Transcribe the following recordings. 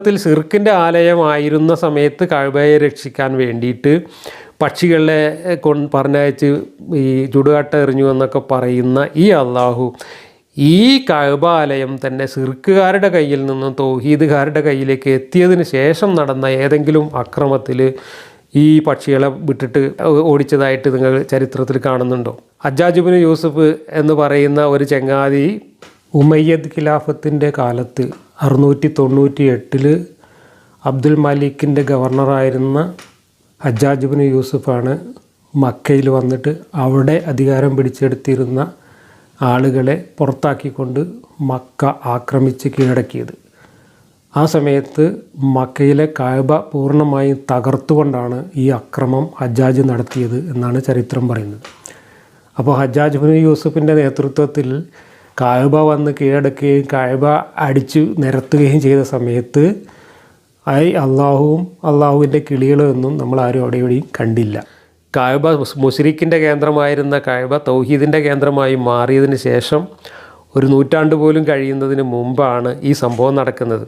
ത്തിൽ സിർക്കിന്റെ ആലയമായിരുന്ന സമയത്ത് കഴബയെ രക്ഷിക്കാൻ വേണ്ടിയിട്ട് പക്ഷികളെ കൊ പറഞ്ഞയച്ച് ഈ ചുടുകാട്ട എറിഞ്ഞു എന്നൊക്കെ പറയുന്ന ഈ അള്ളാഹു ഈ കഴബാലയം തന്നെ സിർക്കുകാരുടെ കയ്യിൽ നിന്നും തൗഹീദുകാരുടെ കയ്യിലേക്ക് എത്തിയതിന് ശേഷം നടന്ന ഏതെങ്കിലും അക്രമത്തിൽ ഈ പക്ഷികളെ വിട്ടിട്ട് ഓടിച്ചതായിട്ട് നിങ്ങൾ ചരിത്രത്തിൽ കാണുന്നുണ്ടോ? അജാജുബിന് യൂസഫ് എന്ന് പറയുന്ന ഒരു ചങ്ങാതി ഉമയ്യദ് ഖിലാഫത്തിന്റെ കാലത്ത് അറുന്നൂറ്റി തൊണ്ണൂറ്റി എട്ടിൽ അബ്ദുൽ മാലിക്കിന്റെ ഗവർണറായിരുന്ന ഹജ്ജാജുബിന് യൂസുഫാണ് മക്കയിൽ വന്നിട്ട് അവിടെ അധികാരം പിടിച്ചെടുത്തിരുന്ന ആളുകളെ പുറത്താക്കിക്കൊണ്ട് മക്ക ആക്രമിച്ച് കീഴടക്കിയത്. ആ സമയത്ത് മക്കയിലെ കായബ പൂർണമായും തകർത്തുകൊണ്ടാണ് ഈ അക്രമം ഹജ്ജാജ് നടത്തിയത് എന്നാണ് ചരിത്രം പറയുന്നത്. അപ്പോൾ ഹജ്ജാജ് ബിൻ യൂസഫിന്റെ നേതൃത്വത്തിൽ കായബ വന്ന് കീഴടക്കുകയും കായബ അടിച്ചു നിരത്തുകയും ചെയ്ത സമയത്ത് ഐ അള്ളാഹുവും അള്ളാഹുവിന്റെ കിളികളൊന്നും നമ്മൾ ആരും അവിടെ ഇവിടെയും കണ്ടില്ല. കായബ മുസ്രിക്കിന്റെ കേന്ദ്രമായിരുന്ന കായബ തൗഹീദിന്റെ കേന്ദ്രമായി മാറിയതിന് ശേഷം ഒരു നൂറ്റാണ്ട് പോലും കഴിയുന്നതിന് മുമ്പാണ് ഈ സംഭവം നടക്കുന്നത്.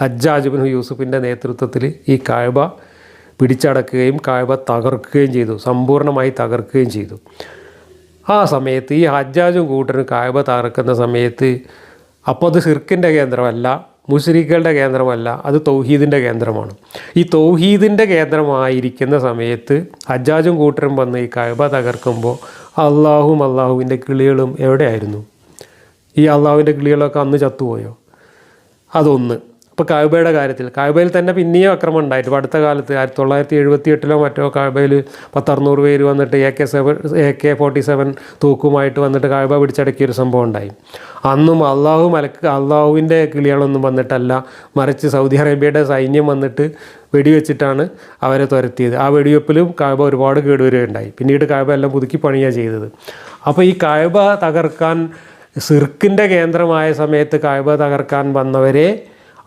ഹജ്ജാജ് ബിൻ യൂസുഫിന്റെ നേതൃത്വത്തിൽ ഈ കായബ പിടിച്ചടക്കുകയും കായബ തകർക്കുകയും ചെയ്തു സമ്പൂർണമായി തകർക്കുകയും ചെയ്തു. ആ സമയത്ത് ഈ ഹജ്ജാജും കൂട്ടരും കായബ തകർക്കുന്ന സമയത്ത് അപ്പോൾ അത് സിർക്കിന്റെ കേന്ദ്രമല്ല മുസ്ലിക്കുകളുടെ കേന്ദ്രമല്ല അത് തൗഹീദിന്റെ കേന്ദ്രമാണ്. ഈ തൗഹീദിന്റെ കേന്ദ്രമായിരിക്കുന്ന സമയത്ത് ഹജ്ജാജും കൂട്ടരും വന്ന് ഈ കഴബ തകർക്കുമ്പോൾ അള്ളാഹും അള്ളാഹുവിന്റെ കിളികളും എവിടെയായിരുന്നു? ഈ അള്ളാഹുവിന്റെ കിളികളൊക്കെ അന്ന് ചത്തുപോയോ? അതൊന്ന്. ഇപ്പോൾ കായുബയുടെ കാര്യത്തിൽ. കായുബയിൽ തന്നെ പിന്നെയും അക്രമം ഉണ്ടായിട്ട്. അടുത്ത കാലത്ത് ആയിരത്തി തൊള്ളായിരത്തി എഴുപത്തി എട്ടിലോ മറ്റോ കായുബയിൽ പത്തറുന്നൂറ് പേര് വന്നിട്ട് A K seven A K forty seven തൂക്കുമായിട്ട് വന്നിട്ട് കായുബ പിടിച്ചടക്കിയ ഒരു സംഭവം ഉണ്ടായി. അന്നും അള്ളാഹു മലക്ക് അള്ളാഹുവിന്റെ കിളികളൊന്നും വന്നിട്ടല്ല. മറിച്ച് സൗദി അറേബ്യയുടെ സൈന്യം വന്നിട്ട് വെടിവെച്ചിട്ടാണ് അവരെ തുരത്തിയത്. ആ വെടിവെപ്പിലും കായബ ഒരുപാട് കേടുവരുകയുണ്ടായി. പിന്നീട് കായബ എല്ലാം പുതുക്കി പണിയാണ് ചെയ്തത്. അപ്പോൾ ഈ കായബ തകർക്കാൻ സിർക്കിന്റെ കേന്ദ്രമായ സമയത്ത് കായബ തകർക്കാൻ വന്നവരെ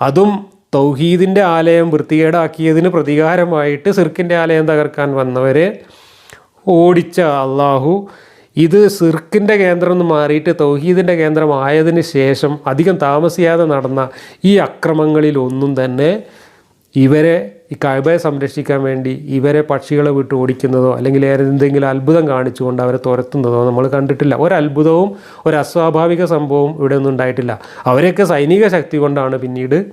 അതും തൗഹീദിന്റെ ആലയം വൃത്തികേടാക്കിയതിന് പ്രതികാരമായിട്ട് സിർക്കിന്റെ ആലയം തകർക്കാൻ വന്നവരെ ഓടിച്ച അള്ളാഹു. ഇത് സിർക്കിന്റെ കേന്ദ്രം എന്ന് മാറിയിട്ട് തൗഹീദിന്റെ കേന്ദ്രമായതിന് ശേഷം അധികം താമസിയാതെ നടന്ന ഈ അക്രമങ്ങളിലൊന്നും തന്നെ ഇവരെ ഈ കഴബയെ സംരക്ഷിക്കാൻ വേണ്ടി ഇവരെ പക്ഷികളെ വിട്ട് ഓടിക്കുന്നതോ അല്ലെങ്കിൽ ഏതെന്തെങ്കിലും അത്ഭുതം കാണിച്ചുകൊണ്ട് അവരെ തുരത്തുന്നതോ നമ്മൾ കണ്ടിട്ടില്ല. ഒരത്ഭുതവും ഒരു അസ്വാഭാവിക സംഭവവും ഇവിടെ ഒന്നും ഉണ്ടായിട്ടില്ല. അവരെയൊക്കെ സൈനിക ശക്തി കൊണ്ടാണ് പിന്നീട്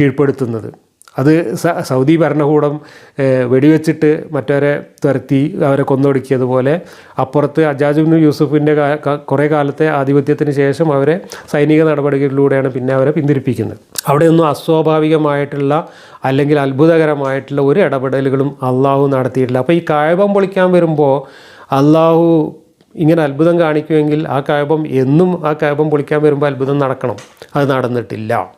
കീഴ്പ്പെടുത്തുന്നത്. അത് സൗദി ഭരണകൂടം വെടിവെച്ചിട്ട് മറ്റവരെ തുരത്തി അവരെ കൊന്നൊടുക്കിയതുപോലെ അപ്പുറത്ത് അജാജുബിൻ യൂസുഫിന്റെ കുറേ കാലത്തെ ആധിപത്യത്തിന് ശേഷം അവരെ സൈനിക നടപടികളിലൂടെയാണ് പിന്നെ അവരെ പിന്തിരിപ്പിക്കുന്നത്. അവിടെയൊന്നും അസ്വാഭാവികമായിട്ടുള്ള അല്ലെങ്കിൽ അത്ഭുതകരമായിട്ടുള്ള ഒരു ഇടപെടലുകളും അള്ളാഹു നടത്തിയിട്ടില്ല. അപ്പോൾ ഈ കായബം പൊളിക്കാൻ വരുമ്പോൾ അള്ളാഹു ഇങ്ങനെ അത്ഭുതം കാണിക്കുമെങ്കിൽ ആ കായബം എന്നും ആ കായബം പൊളിക്കാൻ വരുമ്പോൾ അത്ഭുതം നടക്കണം. അത് നടന്നിട്ടില്ല.